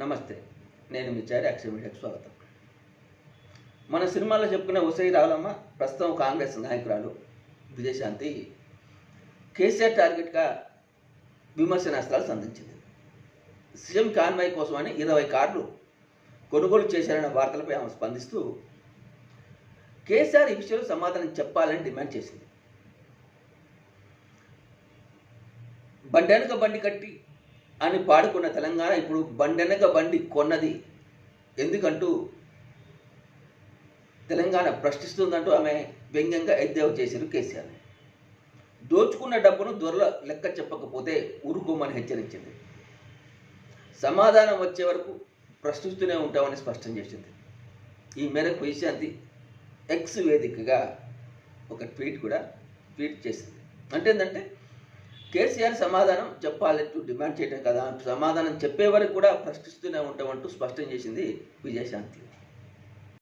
నమస్తే నేను మీ చారి అక్షయ మీడియాకు స్వాగతం. మన సినిమాలో చెప్పుకునే ఉసై రావులమ్మ ప్రస్తుతం కాంగ్రెస్ నాయకురాలు విజయశాంతి కేసీఆర్ టార్గెట్గా విమర్శనాస్త్రాలు సంధించింది. సీఎం కాన్వాయ్ కోసమని ఇరవై కార్లు కొనుగోలు చేశారన్న వార్తలపై ఆమె స్పందిస్తూ కేసీఆర్ ఈ విషయంలో సమాధానం చెప్పాలని డిమాండ్ చేసింది. బండెనక బండి కట్టి అని పాడుకున్న తెలంగాణ ఇప్పుడు బండెనక బండి కొన్నది. ఎందుకంటూ తెలంగాణ ప్రశ్నిస్తుందంటూ ఆమె వ్యంగ్యంగా ఎద్దేవా చేశారు కేసీఆర్. దోచుకున్న డబ్బును దొరల లెక్క చెప్పకపోతే ఊరుకోమని హెచ్చరించింది. సమాధానం వచ్చే వరకు ప్రశ్నిస్తూనే ఉంటామని స్పష్టం చేసింది. ఈ మేరకు విశాంతి ఎక్స్ వేదికగా ఒక ట్వీట్ కూడా ట్వీట్ చేసింది. అంటే ఏంటంటే కేసీఆర్ సమాధానం చెప్పాలంటూ డిమాండ్ చేయటం కదా. సమాధానం చెప్పే వరకు కూడా ప్రశ్నిస్తూనే ఉంటామంటూ స్పష్టం చేసింది విజయశాంతి.